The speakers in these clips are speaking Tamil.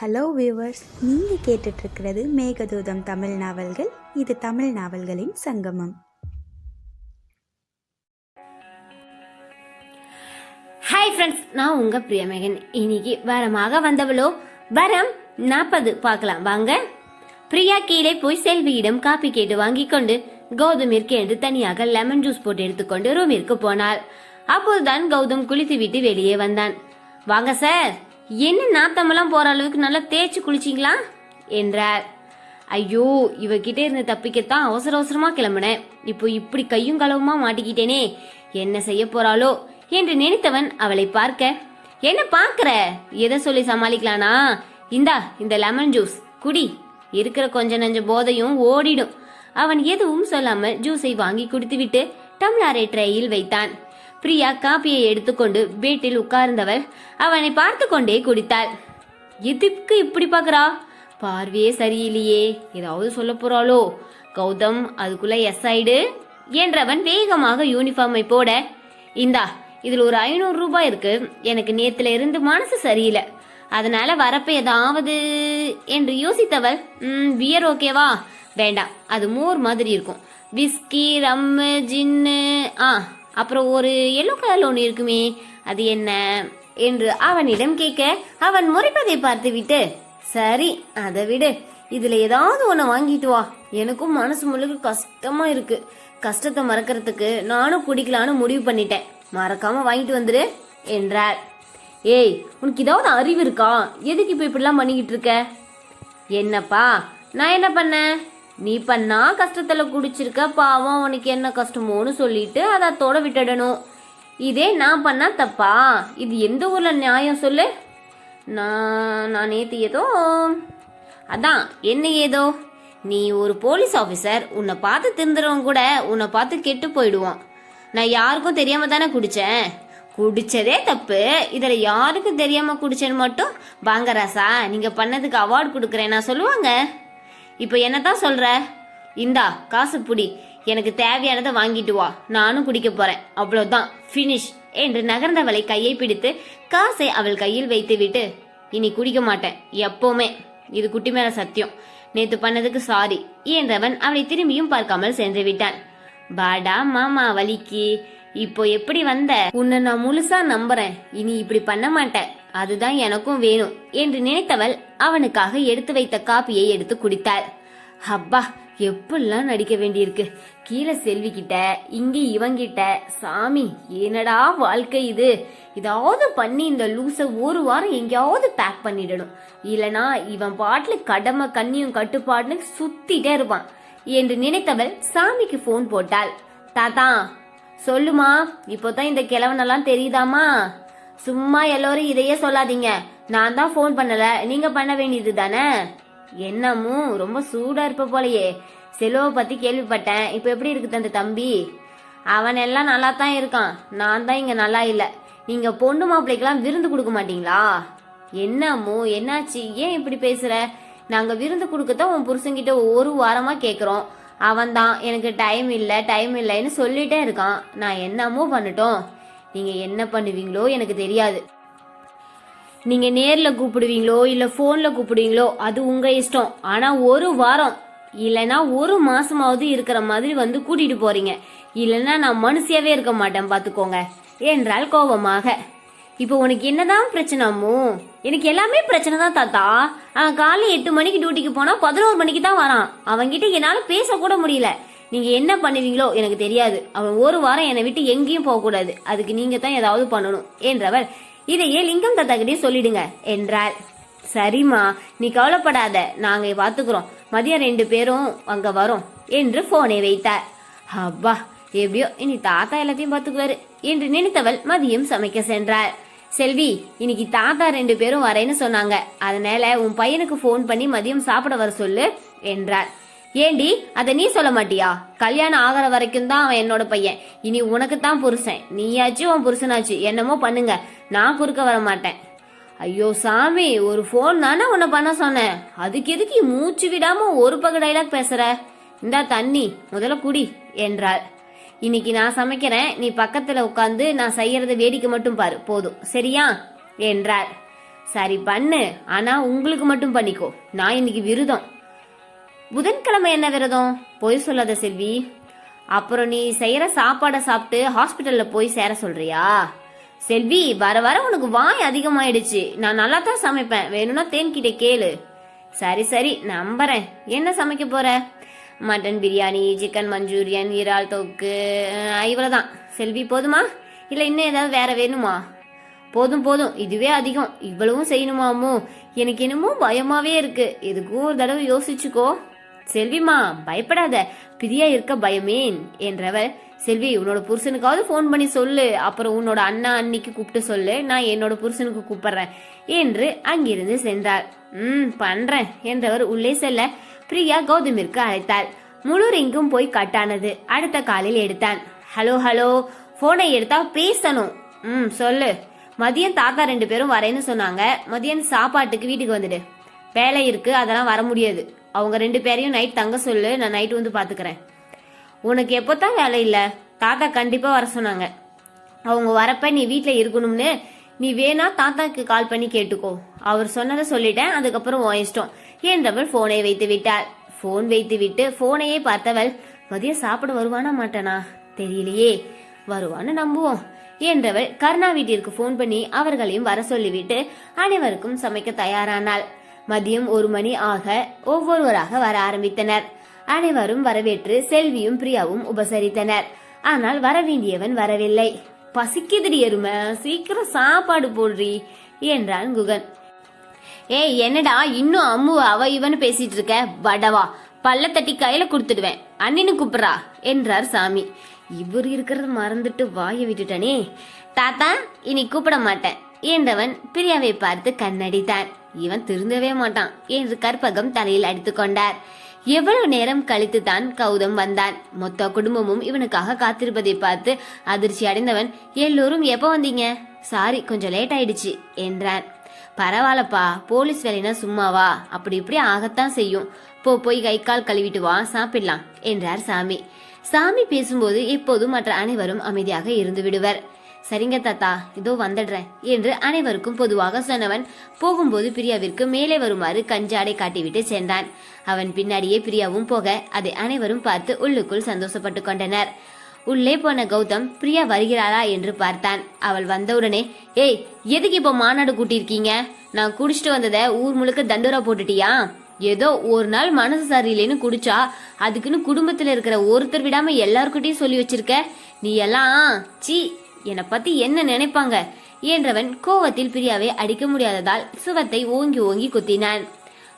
ஹலோ வியூவர்ஸ் நீங்கள் கேட்டுட்ருக்கிறது மேகதூதம் தமிழ் நாவல்கள். இது தமிழ் நாவல்களின் சங்கமம். ஹாய் ஃப்ரெண்ட்ஸ் நான் உங்கள் பிரியமேகன். இன்னைக்கு வரமாக வந்தவளோ வரம் நாற்பது பார்க்கலாம் வாங்க. பிரியா கீழே போய் செல்வியிடம் காப்பி கேட்டு வாங்கி கொண்டு கௌதமிற்கு என்று தனியாக லெமன் ஜூஸ் போட்டு எடுத்துக்கொண்டு ரூமிற்கு போனாள். அப்போதுதான் கௌதம் குளித்துவிட்டு வெளியே வந்தான். வாங்க சார் என்ன நாத்தமெல்லாம் போற அளவுக்கு நல்லா தேய்ச்சி குளிச்சிங்களா? என்றார். ஐயோ இவகிட்ட இருந்து தப்பிக்கத்தான் அவசர அவசரமா கிளம்பினேன். இப்போ இப்படி கையும் களவுமா மாட்டிக்கிட்டேனே. என்ன செய்ய போறாளோ என்று நினைத்தவன் அவளை பார்க்க என்ன பார்க்கற? எதை சொல்லி சமாளிக்கலானா? இந்தா இந்த லெமன் ஜூஸ் குடி. இருக்கிற கொஞ்ச நஞ்ச போதையும் ஓடிடும். அவன் எதுவும் சொல்லாமல் ஜூஸை வாங்கி குடித்துவிட்டு டம்ளாரை ட்ரேயில் வைத்தான். பிரியா காப்பியை எடுத்துக்கொண்டு வீட்டில் உட்கார்ந்தவள் அவனை பார்த்து கொண்டே குடித்தாள். எதுக்கு இப்படி பாக்குறா பார்வையே சரியில்லையே. ஏதாவது சொல்ல போறாளோ? கௌதம் அதுக்குள்ள எஸ் ஆயிடு என்றவன் வேகமாக யூனிஃபார்மை போட இந்தா இதுல ஒரு ஐநூறு ரூபாய் இருக்கு. எனக்கு நேத்துல இருந்து மனசு சரியில்லை. அதனால வரப்ப ஏதாவது என்று யோசித்தவள் ம் பியர் ஓகேவா வேண்டாம் அது மோர் மாதிரி இருக்கும். விஸ்கி ரம்மு ஜின்னு ஆ அப்புறம் ஒரு எல்லோ கலர்ல ஒன்று இருக்குமே அது என்ன? என்று அவனிடம் கேட்க அவன் முறைப்பதை பார்த்துவிட்டு சரி அதை விடு. இதுல ஏதாவது ஒன்று வாங்கிட்டு வா. எனக்கும் மனசு முழுக்க கஷ்டமா இருக்கு. கஷ்டத்தை மறக்கிறதுக்கு நானும் குடிக்கலான்னு முடிவு பண்ணிட்டேன். மறக்காம வாங்கிட்டு வந்துரு என்றார். ஏய் உனக்கு ஏதாவது அறிவு இருக்கா? எதுக்கு இப்ப இப்படிலாம் பண்ணிக்கிட்டு இருக்க? என்னப்பா நான் என்ன பண்ணேன்? நீ பண்ணா கஷ்டத்துல குடிச்சிருக்க பாவம் உனக்கு என்ன கஷ்டமோன்னு சொல்லிட்டு அதை அத்தோட விட்டுடணும். இதே நான் பண்ணா தப்பா? இது எந்த ஊர்ல நியாயம் சொல்லு? நான் நான் நேற்று ஏதோ அதான் என்ன ஏதோ? நீ ஒரு போலீஸ் ஆஃபீஸர் உன்னை பார்த்து திருந்துறவன் கூட உன்னை பார்த்து கெட்டு போயிடுவான். நான் யாருக்கும் தெரியாம தானே குடிச்சேன்? குடிச்சதே தப்பு. இதில் யாருக்கும் தெரியாம குடிச்சேன்னு மட்டும் வாங்க ராசா. நீங்க பண்ணதுக்கு அவார்டு கொடுக்குறேன் நான் சொல்லுவாங்க. இப்போ என்னதான் சொல்ற? இந்தா காசு புடி. எனக்கு தேவையானதை வாங்கிட்டு வா. நானும் குடிக்க போறேன். அவ்வளவுதான். ஃபினிஷ் என்று நகர்ந்தவளை கையை பிடித்து காசை அவள் கையில் வைத்துவிட்டு இனி குடிக்க மாட்டேன். எப்பவுமே. இது குட்டி மேல சத்தியம். நேத்து பண்ணதுக்கு சாரி என்றவன் அவளை திரும்பியும் பார்க்காமல் சென்று விட்டான். பாடா மாமா வலிக்கு. இப்போ எப்படி வந்த? உன்னை நான் முழுசா நம்புறேன். இனி இப்படி பண்ண மாட்டேன். அதுதான் எனக்கும் வேணும் என்று நினைத்தவள் அவனுக்காக எடுத்து வைத்த காப்பியை எடுத்து குடித்தாள். அப்பா எப்பெல்லாம் நடிக்க வேண்டியிருக்கு? கீழே செல்வி கிட்ட இங்க இவங்கிட்ட சாமி என்னடா வாழ்க்கை இது? இதாவது பண்ணி இந்த லூச ஒரு வாரம் எங்கேயாவது பேக் பண்ணிடணும். இல்லனா இவன் பாட்டுல கடமை கண்ணியும் கட்டுப்பாடுன்னு சுத்திட்டே இருப்பான் என்று நினைத்தவள் சாமிக்கு போன் போட்டாள். தாத்தா சொல்லுமா இப்போதான் இந்த கிழவனெல்லாம் தெரியுதாமா? சும்மா எல்லோரும் இதையே சொல்லாதீங்க. நான் தான் ஃபோன் பண்ணல. நீங்க பண்ண வேண்டியது தானே? என்னமோ ரொம்ப சூடா இருப்ப போலயே. செலவை பத்தி கேள்விப்பட்டேன். இப்போ எப்படி இருக்குது அந்த தம்பி? அவன் எல்லாம் நல்லா தான் இருக்கான். நான் தான் இங்க நல்லா இல்ல. நீங்க பொண்ணு மாப்பிள்ளைக்கெல்லாம் விருந்து கொடுக்க மாட்டீங்களா? என்னமோ என்னாச்சு? ஏன் இப்படி பேசுற? நாங்க விருந்து கொடுக்கத்தான் உன் புருஷன்கிட்ட ஒரு வாரமா கேக்குறோம். அவன் தான் எனக்கு டைம் இல்லை டைம் இல்லைன்னு சொல்லிட்டே இருக்கான். நான் என்னமோ பண்ணட்டும். நீங்க என்ன பண்ணுவீங்களோ எனக்கு தெரியாது. நீங்க நேர்ல கூப்பிடுவீங்களோ இல்ல போன்ல கூப்பிடுவீங்களோ அது உங்க இஷ்டம். ஆனா ஒரு வாரம் இல்லனா ஒரு மாசமாவது இருக்கிற மாதிரி வந்து கூட்டிட்டு போறீங்க. இல்லனா நான் மனுஷியாவே இருக்க மாட்டேன் பாத்துக்கோங்க. என்றால் கோபமாக. இப்போ உனக்கு என்னதான் பிரச்சனைமோ எனக்கு எல்லாமே பிரச்சனை தான் தாத்தா. அவன் காலையில் எட்டு மணிக்கு டியூட்டிக்கு போனா பதினோரு மணிக்கு தான் வரான். அவன்கிட்ட என்னால பேச கூட முடியல. நீங்கள் என்ன பண்ணுவீங்களோ எனக்கு தெரியாது. அவன் ஒரு வாரம் என்னை விட்டு எங்கேயும் போகக்கூடாது அதுக்கு நீங்கள் தான் ஏதாவது பண்ணணும் என்றவர். இதையே லிங்கம் தத்தாக்கிட்டே சொல்லிடுங்க என்றாள். சரிம்மா நீ கவலைப்படாத நாங்கள் பார்த்துக்குறோம். மதியம் ரெண்டு பேரும் அங்கே வரோம் என்று ஃபோனை வைத்தார். அப்பா எப்படியோ இனி தாத்தா எல்லாத்தையும் பார்த்துக்குவாரு என்று நினைத்தவள் மதியம் சமைக்க சென்றாள். செல்வி இன்னைக்கு தாத்தா ரெண்டு பேரும் வரேன்னு சொன்னாங்க. அதனால உன் பையனுக்கு ஃபோன் பண்ணி மதியம் சாப்பிட வர சொல்லு என்றார் ஏண்டி அதை நீ சொல்ல மாட்டியா? கல்யாணம் ஆகிற வரைக்கும் தான் அவன் என்னோட பையன். இனி உனக்கு தான் புருஷன். நீயாச்சும் உன் புருஷனாச்சு. என்னமோ பண்ணுங்க. நான் குறுக்க வர மாட்டேன். ஐயோ சாமி ஒரு ஃபோன் தானே உன்னை பண்ண சொன்னேன். அதுக்கு எதுக்கு மூச்சு விடாம ஒரு பக்கம் டைலாக் பேசுற? இந்தா தண்ணி. முதல்ல குடி என்றாள். இன்னைக்கு நான் சமைக்கிறேன். நீ பக்கத்துல உட்காந்து நான் செய்யறத வேடிக்கை மட்டும் பாரு. போதும். சரியா? என்றார் சரி பண்ணு. ஆனா உங்களுக்கு மட்டும் பண்ணிக்கோ. நான் இன்னைக்கு விருதம். புதன்கிழமை என்ன விரதம்? பொய் சொல்லாத செல்வி. அப்புறம் நீ செய்யற சாப்பாடை சாப்பிட்டு ஹாஸ்பிட்டல்ல போய் சேர சொல்றியா? செல்வி வர வர உனக்கு வாய் அதிகமாயிடுச்சு. நான் நல்லா தான் சமைப்பேன். வேணும்னா தேன்கிட்ட கேளு. சரி சரி நம்புறேன். என்ன சமைக்க போற? மட்டன் பிரியாணி சிக்கன் மஞ்சூரியன் இறால் தொக்கு அஹ், இவ்வளவுதான். செல்வி போதுமா? இல்ல இன்னும் ஏதாவது வேற வேணுமா? போதும் போதும். இதுவே அதிகம். இவ்வளவும் செய்யணுமாமோ? எனக்கு என்னமோ பயமாவே இருக்கு. எதுக்கும் ஒரு தடவை யோசிச்சுக்கோ. செல்விமா பயப்படாத. பிரியா இருக்க பயமேன் என்றவர் செல்வி உன்னோட புருஷனுக்காவது ஃபோன் பண்ணி சொல்லு. அப்புறம் உன்னோட அண்ணா அன்னிக்கு கூப்பிட்டு சொல்லு. நான் என்னோட புருஷனுக்கு கூப்பிடுறேன் என்று அங்கிருந்து சென்றார் ம் பண்றேன் என்றவர் உள்ளே செல்ல பிரியா கௌதமிற்கு அழைத்தாள். முழு ரிங்கும் போய் கட்டானது. அடுத்த காலில் எடுத்தான். ஹலோ ஹலோ போனை எடுத்தா பேசணும். ம் சொல்லு. மதியம் தாத்தா ரெண்டு பேரும் வரேன்னு சொன்னாங்க. மதியம் சாப்பாட்டுக்கு வீட்டுக்கு வந்துடு. வேலை இருக்கு அதெல்லாம் வர முடியாது. அவங்க ரெண்டு பேரையும் நைட் தங்க சொல்லு நான் நைட் வந்து பாத்துக்கிறேன். உனக்கு எப்போதான் வேலை இல்ல? தாத்தா கண்டிப்பா வர சொன்னாங்க. அவங்க வரப்ப நீ வீட்டில் இருக்கணும்னு நீ வேணா தாத்தாக்கு கால் பண்ணி கேட்டுக்கோ. அவர் சொன்னதை சொல்லிட்டேன் அதுக்கப்புறம் உன் இஷ்டம். என்றவள் போனை வைத்து விட்டாள்? போன் வைத்து விட்டு போனையே பார்த்தவள் மதியம் சாப்பிட வருவானா மாட்டானா? தெரியலையே. வருவான்னு நம்புவோம். என்றவள் கருணா வீட்டிற்கு போன் பண்ணி அவர்களையும் வர சொல்லிவிட்டு அனைவருக்கும் சமைக்க தயாரானாள். மதியம் ஒரு மணி ஆக ஒவ்வொருவராக வர ஆரம்பித்தனர். அனைவரும் வரவேற்று செல்வியும் பிரியாவும் உபசரித்தனர். ஆனால் வரவேண்டியவன் வரவில்லை. பசிக்குதுடி எருமை சீக்கிரம் சாப்பாடு போடுறி என்றான் குகன். ஏய் என்னடா இன்னும் அம்மு அவ இவன் பேசிட்டு இருக்க? வடவா பல்ல தட்டி கையில கொடுத்துடுவேன். அண்ணின்னு கூப்பிடுறா என்றார் சாமி. இவர் இருக்கிறத மறந்துட்டு வாயை விட்டுட்டானே. தாத்தா இனி கூப்பிட மாட்டேன் என்றவன் பிரியாவை பார்த்து கண்ணடித்தான். இவன் திருந்தவே மாட்டான் என்று கற்பகம் தலையில் அடித்துக்கொண்டார் எவ்வளவு நேரம் கழித்து தான் கௌதம் வந்தான். மொத்த குடும்பமும் இவனுக்காக காத்திருப்பதை பார்த்து அதிர்ச்சி அடைந்தவன் எல்லோரும் எப்போ வந்தீங்க? சாரி கொஞ்சம் லேட் ஆயிடுச்சு என்றான். பரவாயில்லப்பா போலீஸ் வேலைனா சும்மாவா? அப்படி இப்படி ஆகத்தான் செய்யும். போ போய் கை கால் கழுவிட்டு வா சாப்பிடலாம் என்றார் சாமி. சாமி பேசும்போது எப்போதும் மற்ற அனைவரும் அமைதியாக இருந்து விடுவர். சரிங்க தாத்தா. இதோ வந்துடுறேன் என்று அனைவருக்கும் பொதுவாக சொன்னவன். போகும்போது பிரியாவிற்கு மேலே வருமாறு கஞ்சாடை காட்டிவிட்டு சென்றான். அவன் பின்னாடியே பிரியாவும் போக அதை அனைவரும் பார்த்து உள்ளுக்குள் சந்தோஷப்பட்டு கொண்டனர். உள்ளே போன கௌதம் பிரியா வருகிறாளா? என்று பார்த்தான். அவள் வந்தவுடனே ஏய் எதுக்கு இப்போ மாநாடு கூட்டியிருக்கீங்க? நான் குடிச்சிட்டு வந்ததை ஊர் முழுக்க தண்டோரா போட்டுட்டியா? ஏதோ ஒரு நாள் மனசு சரியில்லைன்னு குடிச்சா அதுக்குன்னு குடும்பத்துல இருக்கிற ஒருத்தர் விடாம எல்லாருக்கிட்டையும் சொல்லி வச்சிருக்க? நீ எல்லாம் சீ என்னை பத்தி என்ன நினைப்பாங்க? என்றவன் கோவத்தில் பிரியாவை அடிக்க முடியாததால் சுவத்தை ஓங்கி ஓங்கி குத்தினான்.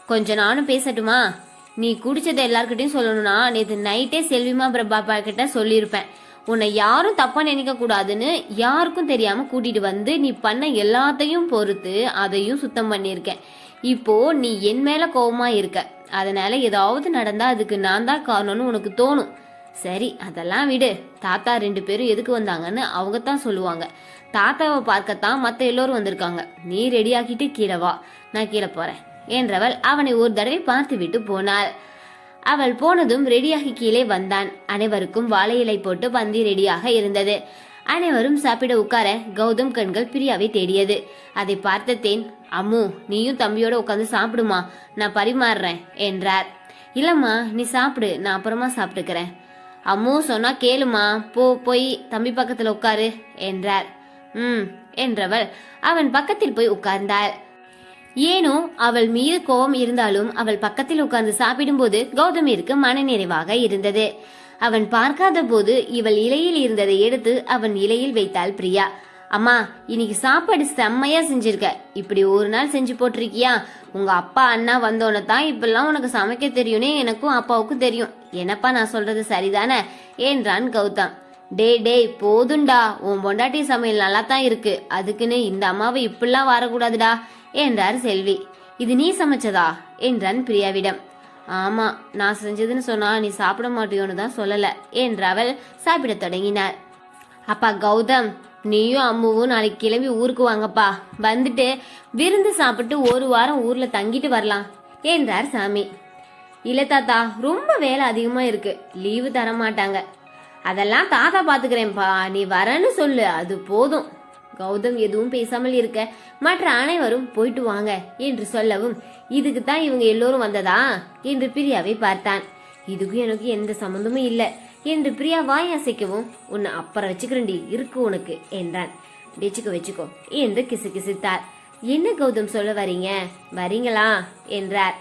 கொஞ்சம் நானும் பேசட்டுமா? நீ குடிச்சதை எல்லார்கிட்டயும் சொல்லணும்னா நேற்று நைட்டே செல்விமா பிரபாப்பா கிட்ட சொல்லியிருப்பேன். உன்னை யாரும் தப்பா நினைக்க கூடாதுன்னு யாருக்கும் தெரியாம கூட்டிட்டு வந்து நீ பண்ண எல்லாத்தையும் பொறுத்து அதையும் சுத்தம் பண்ணியிருக்கேன். இப்போ நீ என் மேல கோபமா இருக்க. அதனால ஏதாவது நடந்தா அதுக்கு நான் தான் காரணம்னு உனக்கு தோணும். சரி அதெல்லாம் விடு. தாத்தா ரெண்டு பேரும் எதுக்கு வந்தாங்கன்னு அவங்க தான் சொல்லுவாங்க. தாத்தாவை பார்க்கத்தான் மற்ற எல்லோரும் வந்திருக்காங்க. நீ ரெடியாக்கிட்டு கீழே வா. நான் கீழே போறேன். என்றவள் அவனை ஒரு தடவை பார்த்து விட்டு போனாள். அவள் போனதும் ரெடியாகி கீழே வந்தான். அனைவருக்கும் வாழை இலை போட்டு பந்தி ரெடியாக இருந்தது. அனைவரும் சாப்பிட உட்கார கௌதம் கண்கள் பிரியாவை தேடியது. அதை பார்த்த தேன் அம்மு நீயும் தம்பியோட உட்காந்து சாப்பிடுமா. நான் பரிமாறுறேன் என்றார். இல்லம்மா நீ சாப்பிடு. நான் அப்புறமா சாப்பிட்டுக்கிறேன். அம்மு சொன்னா கேளுமா. போ போய் தம்பி பக்கத்துல உட்காரு என்றார். ம் என்றவள் அவன் பக்கத்தில் போய் உட்கார்ந்தாள். ஏனோ அவள் மீது கோபம் இருந்தாலும் அவள் பக்கத்தில் உட்கார்ந்து சாப்பிடும்போது கௌதமிற்கு மனநிறைவாக இருந்தது. அவன் பார்க்காத போது இவள் இலையில் இருந்ததை எடுத்து அவன் இலையில் வைத்தாள் பிரியா. அம்மா இன்னைக்கு சாப்பாடு செம்மையா செஞ்சிருக்க. இப்படி ஒரு நாள் செஞ்சு போட்டிருக்கியா? உங்க அப்பா அண்ணா வந்தோன்னு தான் இப்பெல்லாம் உனக்கு சமைக்க தெரியும்னே எனக்கும் அப்பாவுக்கும் தெரியும். என்னப்பா நான் சொல்றது சரிதானே? என்றான் கௌதம். டே டேய் போதுண்டா உன் பொண்டாட்டி சமையல் நல்லா தான் இருக்கு. அதுக்குன்னு இந்த அம்மாவை இப்படிலாம் வரக்கூடாதுடா என்றார் செல்வி. இது நீ சமைச்சதா? என்றான் பிரியாவிடம். ஆமா நான் செஞ்சதுன்னு சொன்னா நீ சாப்பிட மாட்டியோன்னு தான் சொல்லல என்றவள் சாப்பிடத் தொடங்கினார் அப்பா கௌதம் நீயும் அம்முவும் நாளைக்கு கிளம்பி ஊருக்கு வாங்கப்பா. வந்துட்டு விருந்து சாப்பிட்டு ஒரு வாரம் ஊர்ல தங்கிட்டு வரலாம். என்றார் சாமி. இல்ல தாத்தா ரொம்ப வேலை அதிகமா இருக்கு. லீவு தர மாட்டாங்க அதெல்லாம் தாத்தா பாத்துக்கிறேன்ப்பா. நீ வரேன்னு சொல்லு. அது போதும். கௌதம் எதுவும் பேசாமல் இருக்க. மற்ற அனைவரும் போயிட்டு வாங்க என்று சொல்லவும் இதுக்கு தான் இவங்க எல்லோரும் வந்ததா? என்று பிரியாவை பார்த்தான். இதுக்கும் எனக்கு எந்த சம்மந்தமும் இல்லை. என்று பிரியா வாய் அசைக்கவும் உன்னை அப்புறம் வச்சுக்கிறண்டி இருக்கு உனக்கு என்றான். வச்சுக்கோ வச்சுக்கோ என்று கிசுகிசுத்தார் என்ன கௌதம் சொல்ல வரீங்க? வரீங்களா? என்றார்.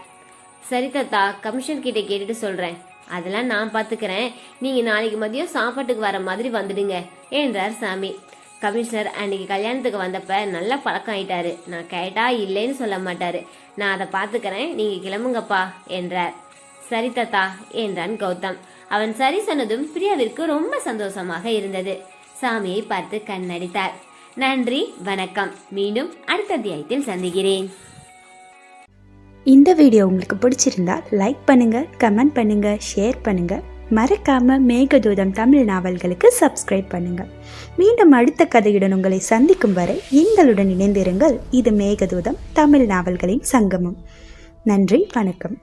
சரி தத்தா கமிஷன் கிட்ட கேட்டுட்டு சொல்றேன். அதெல்லாம் நான் பாத்துக்கிறேன். நீங்க நாளைக்கு மதியம் சாப்பாட்டுக்கு வர மாதிரி வந்துடுங்க என்றார் சாமி. கமிஷனர் அன்னைக்கு கல்யாணத்துக்கு வந்தப்ப நல்ல பழக்கம் ஆயிட்டாரு. நான் கேட்டா இல்லைன்னு சொல்ல மாட்டாரு. நான் அதை பாத்துக்கிறேன். நீங்க கிளம்புங்கப்பா என்றார். சரி தத்தா என்றான் கௌதம். அவன் சரி சொன்னதும் பிரியாவிற்கு ரொம்ப சந்தோஷமாக இருந்தது. சாமியை பார்த்து கண்ணடித்தார். நன்றி வணக்கம். மீண்டும் அடுத்த அத்தியாயத்தில் சந்திக்கிறேன். இந்த வீடியோ உங்களுக்கு பிடிச்சிருந்தா லைக் பண்ணுங்க கமெண்ட் பண்ணுங்க ஷேர் பண்ணுங்க. மறக்காம மேகதூதம் தமிழ் நாவல்களுக்கு சப்ஸ்கிரைப் பண்ணுங்க. மீண்டும் அடுத்த கதையுடன் உங்களை சந்திக்கும் வரை எங்களுடன் இணைந்திருங்கள். இது மேகதூதம் தமிழ் நாவல்களின் சங்கமம். நன்றி வணக்கம்.